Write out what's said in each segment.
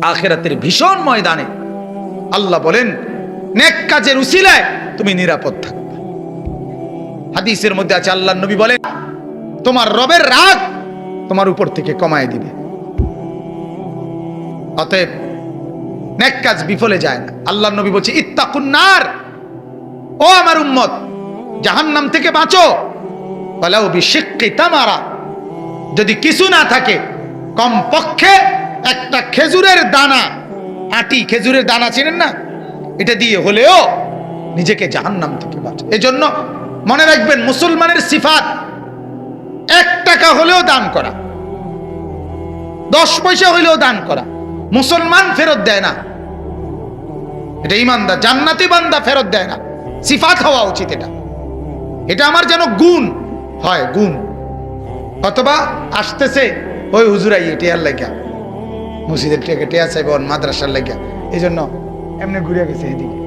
আখেরাতের ভীষণ ময়দানে। আল্লাহ বলেন, নেক কাজের উসিলায় তুমি নিরাপদ থাকবে। হাদিসের মধ্যে আছে আল্লাহ নবী বলেন, তোমার রবের রাগ তোমার উপর থেকে কমায় দিবে। অতএব, নেক কাজ বিফলে যায় না। আল্লাহ নবী বলছে ইত্তাকুন্নার ও আমার উম্মত, জাহান্নাম থেকে বাঁচো। বলাও বিশিক্ষি তামারা, যদি কিছু না থাকে কম পক্ষে একটা খেজুরের দানা। আটি খেজুরের দানা চিনেন না? এটা দিয়ে হলেও নিজেকে জাহান্নাম থেকে বাঁচো। এজন্য মনে রাখবেন, মুসলমানের সিফাত এক টাকা হলেও দান করা। দশ পয়সা হলেও দান করা। মুসলমান ফেরত দেয় না। এটা ইমানদার, জান্নাতি বান্দা ফেরত দেয় না। সিফাত হওয়া উচিত এটা। এটা আমার যেন গুণ হয়, গুণ। অথবা আসতেছে, ওই হুজুরাই টিয়ার লাগিয়া মসজিদের টেকে টিয়া চাইব মাদ্রাসার লাগিয়া। এই জন্য এমনি ঘুরে গেছে এদিকে।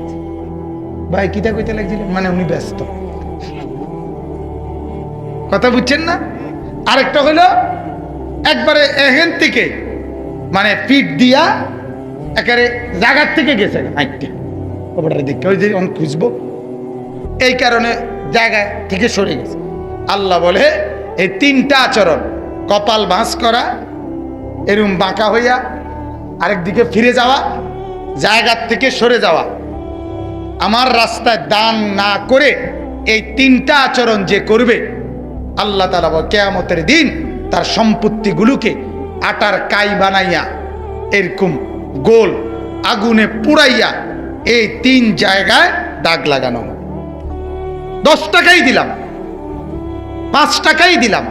ভাই, কিতা কইতে লাগছিলেন মানে উনি ব্যস্ত। কথা বুঝছেন না? আরেকটা হলো একবারে এহেন থেকে মানে পিঠ দিয়া একেবারে জাগার থেকে গেছে দেখে ওই যে আমি খুঁজবো। এই কারণে জায়গা থেকে সরে গেছে। আল্লাহ বলে, এই তিনটা আচরণ, কপাল বাঁশ করা এরম বাঁকা হইয়া আরেক দিকে ফিরে যাওয়া জায়গার থেকে সরে যাওয়া। আমার রাস্তায় দান না করে এই তিনটা আচরণ যে করবে, আল্লাহ তালা কেয়ামতের দিন তার সম্পত্তিগুলোকে আটার কাই বানাইয়া, এরকম গোল আগুনে পুড়াইয়া এই তিন জায়গায় দাগ লাগানো। দশ টাকাই দিলাম, পাঁচ টাকাই দিলাম,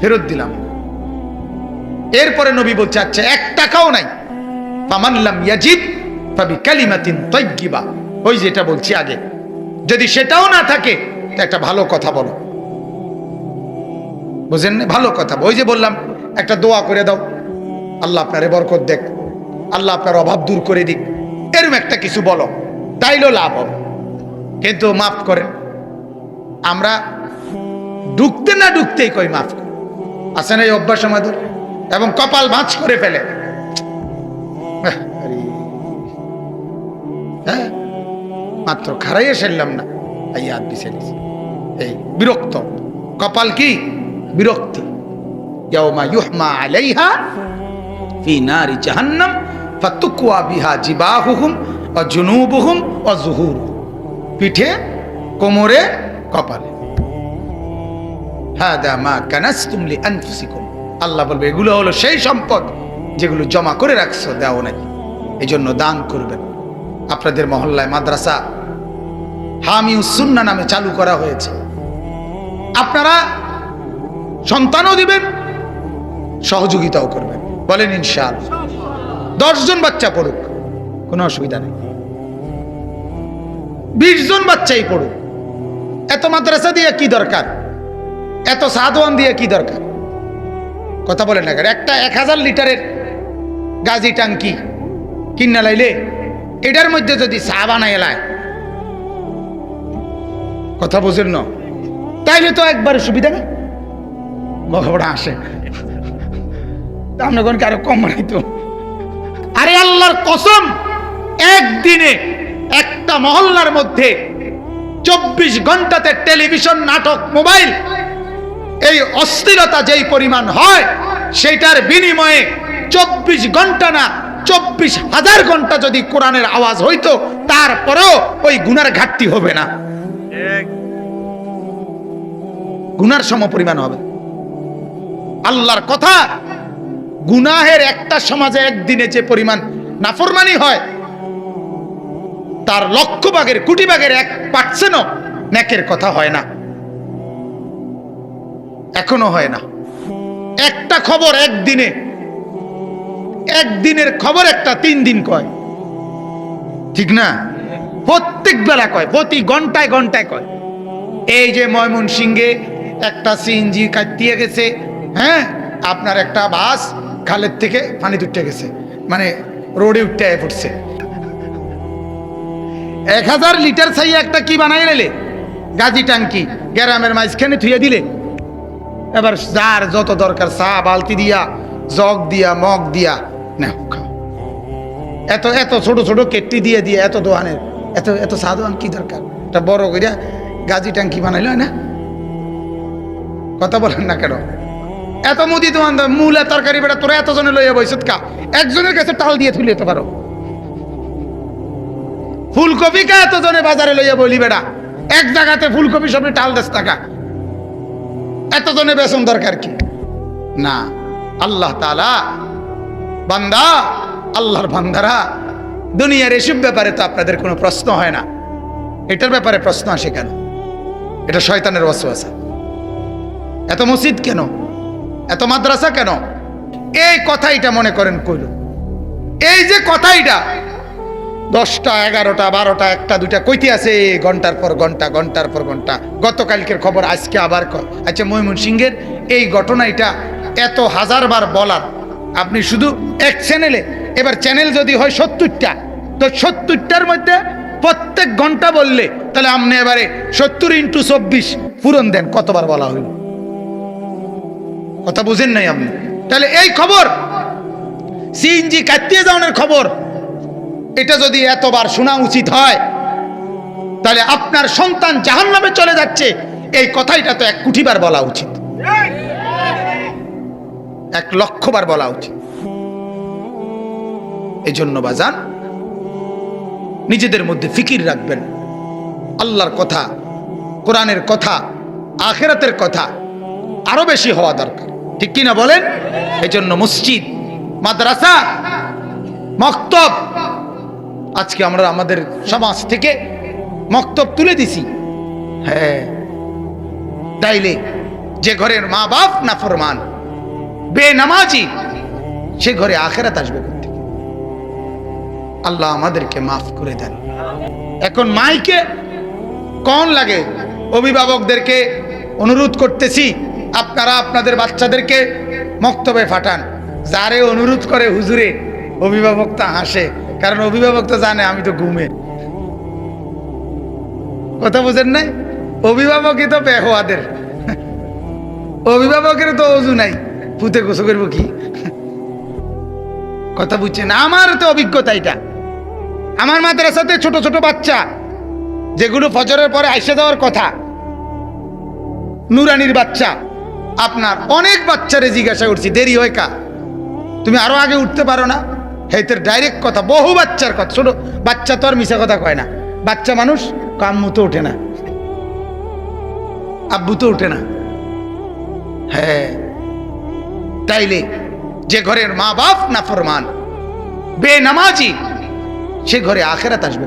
ফেরত দিলাম। এরপরে নবী বলছে আচ্ছা এক টাকাও নাই। ফামানলাম ইয়াজিব ফাবি কালিমাতিন তৈগিবা ওই যেটা বলছি আগে। যদি সেটাও না থাকে একটা ভালো কথা বলো। বুঝেন ভালো কথা। ওই যে বললাম, একটা দোয়া করে দাও। আল্লাহ আপনারে বরকত দেখ। আল্লাহ আপনার অভাব দূর করে দিক। এরম একটা কিছু বলো। তাইলেও লাভ হবে। কিন্তু মাফ করেন। আমরা ঢুকতে না ঢুকতেই কই মাফ কর। আছে না এই অভ্যাস আমাদের? এবং কপাল ভাঁজ করে ফেলে। হ্যাঁ? মাত্র খারাইয়ে ফেললাম না। এই হাত এই, বিরক্ত। কপাল কি? বিরক্তি। ইয়াউমা ইউহমা আলাইহা ফি নারি জাহান্নাম ফাতুকওয়া বিহা জিবাহুহুম ওয়া জুনুবুহুম ওয়া যুহুরুহুম পিঠে, কোমরে, কপালে। হাদা মা কানাসতুম লিআনফুসিকুম আল্লাহ বলবে, এগুলো হলো সেই সম্পদ যেগুলো জমা করে রাখছো দাও নাই। এই জন্য দান করবেন। আপনাদের মহল্লায় মাদ্রাসা হামি সুন্না নামে চালু করা হয়েছে। আপনারা সন্তানও দিবেন, সহযোগিতাও করবেন। বলেন ইনশাল দশজন বাচ্চা পড়ুক, কোনো অসুবিধা নেই। বিশ জন বাচ্চাই পড়ুক। এত মাদ্রাসা দিয়ে কি দরকার? এত সাদওয়ান দিয়ে কি দরকার? কথা বলেন না? একটা এক হাজার লিটারের গাজি টাঙ্কি কিনা লাইলে এটার মধ্যে যদি চা বানাই এলায়। কথা বুঝেন না? তাইলে তো একবার সুবিধা নেই। বড় আসে। আপনার কারও কম বানাইতো আরে আল্লাহর কসম, একদিনে একটা মহল্লার মধ্যে চব্বিশ ঘন্টাতে টেলিভিশন, নাটক, মোবাইল এই অস্থিরতা যেই পরিমাণ হয় সেটার বিনিময়ে চব্বিশ ঘণ্টা না, চব্বিশ হাজার ঘণ্টা যদি কোরআনের আওয়াজ হইতো, তারপরেও ওই গুনার ঘাটতি হবে না। গুনার সম পরিমাণ হবে। আল্লাহর কথা, গুনাহের একটা সমাজে একদিনে যে পরিমাণ নাফরমানি হয়, তার লক্ষ ভাগের কোটি ভাগের এক পার্সেন্টও ন্যাকের কথা হয় না। এখনও হয় না। একটা খবর একদিনে। একদিনের খবর একটা তিন দিন কয়। ঠিক না? প্রত্যেক বেলা কয়, প্রতি ঘন্টায় ঘন্টায় কয়। এই যে ময়মন সিংহে একটা সিএনজি কাটিয়ে গেছে হ্যাঁ? আপনার একটা বাস খালের থেকে পানি উঠে গেছে মানে রোডে উঠতে পড়ছে। এক হাজার লিটার চাইয়ে একটা কি বানাই নিলে গাজি টাঙ্কি গ্রামের মাঝখানে থুয়ে দিলে। এবার যার যত দরকার চা, বালতি দিয়া, জগ দিয়া, মগ দিয়া, না এত এত ছোট ছোট কেটটি দিয়ে দিয়ে, এত দোয়ানের এত এত চা দোয়ান কি দরকার? এটা বড় করিয়া গাজি ট্যাঙ্কি বানাইল না? কথা বলেন না কেন? এত মুদি দাও মূলা তরকারি বেটা, তোরা এতজনে লইয়া বইসত কা? একজনের কাছে টাল দিয়ে তুলে যেতে পারো। ফুলকপি কা এতজনে বাজারে লইয়া বলি বেটা? এক জায়গাতে ফুলকপি সবই টাল দেশ টাকা এতজনে বেসন দরকার কি? না, আল্লাহ তালা বান্দা, আল্লাহর বান্দারা দুনিয়ার এসব ব্যাপারে তো আপনাদের কোনো প্রশ্ন হয় না। এটার ব্যাপারে প্রশ্ন আসে কেন? এটা শয়তানের ওয়াসওয়াসা। এত মসজিদ কেন? এত মাদ্রাসা কেন? এই কথাইটা মনে করেন কইল। এই যে কথাইটা দশটা, এগারোটা, বারোটা, একটা, দুইটা, কইতে আছে, ঘণ্টার পর ঘণ্টা, ঘণ্টার পর ঘণ্টা। গতকালকের খবর, আজকে আবার আচ্ছা ময়মন সিংহের এই ঘটনাটা এত হাজারবার বলার। আপনি শুধু এক চ্যানেলে এবার চ্যানেল যদি হয় সত্তরটা, তো সত্তরটার মধ্যে প্রত্যেক ঘণ্টা বললে, তাহলে আপনি এবারে সত্তর ইন্টু চব্বিশ পূরণ দেন, কতবার বলা হইল? কথা বুঝেন নাই আপনি? তাহলে এই খবর, সিএনজি কাটিয়ে যাওয়ার খবর এটা যদি এতবার শোনা উচিত হয়, তাহলে আপনার সন্তান জাহান নামে চলে যাচ্ছে, এই কথাইটা তো এক কুঠিবার বলা উচিত। এক লক্ষবার বলা উচিত। এই জন্য বাজান, নিজেদের মধ্যে ফিকির রাখবেন। আল্লাহর কথা, কোরআনের কথা, আখেরাতের কথা আরও বেশি হওয়া দরকার। ঠিক কিনা বলেন? এই জন্য মসজিদ, মাদ্রাসা, মক্তব আজকে আমরা আমাদের সমাজ থেকে মক্তব তুলে দিছি। হ্যাঁ। তাইলে যে ঘরের মা বাপ না ফরমান বেনামাজি, সে ঘরে আখেরাত আসবে আল্লাহ আমাদেরকে মাফ করে দেন। এখন মাইকে কন লাগে। অভিভাবকদেরকে অনুরোধ করতেছি, আপনারা আপনাদের বাচ্চাদেরকে মক্তবে ফাটান যারে অনুরোধ করে হুজুরে অভিভাবক তা হাসে। কারণ অভিভাবক তো জানে আমি তো ঘুমে কথা বুঝেন নাই? অভিভাবকই তো বেহোয়াদের অভিভাবকের তো অজু নাই। পুঁতে গোসো করব কি? কথা বুঝছেন? আমার তো অভিজ্ঞতা এটা। আমার মাদ্রাসাতে ছোট ছোট বাচ্চা, যেগুলো ফজরের পরে আইসে দেওয়ার কথা, নুরানির বাচ্চা, আপনার অনেক বাচ্চারে জিজ্ঞাসা করছি, দেরি হয় কা? তুমি আরও আগে উঠতে পারো না? হেতের ডাইরেক্ট কথা, বহু বাচ্চার কথা। ছোট বাচ্চা তো আর মিশা কথা কয় না। বাচ্চা মানুষ কাম্মু তো ওঠে না। আব্বু তো ওঠে না। হ্যাঁ তাইলে যে ঘরের মা বাপ না ফরমান, বেনামাজি, সে ঘরে আখেরাত আসবে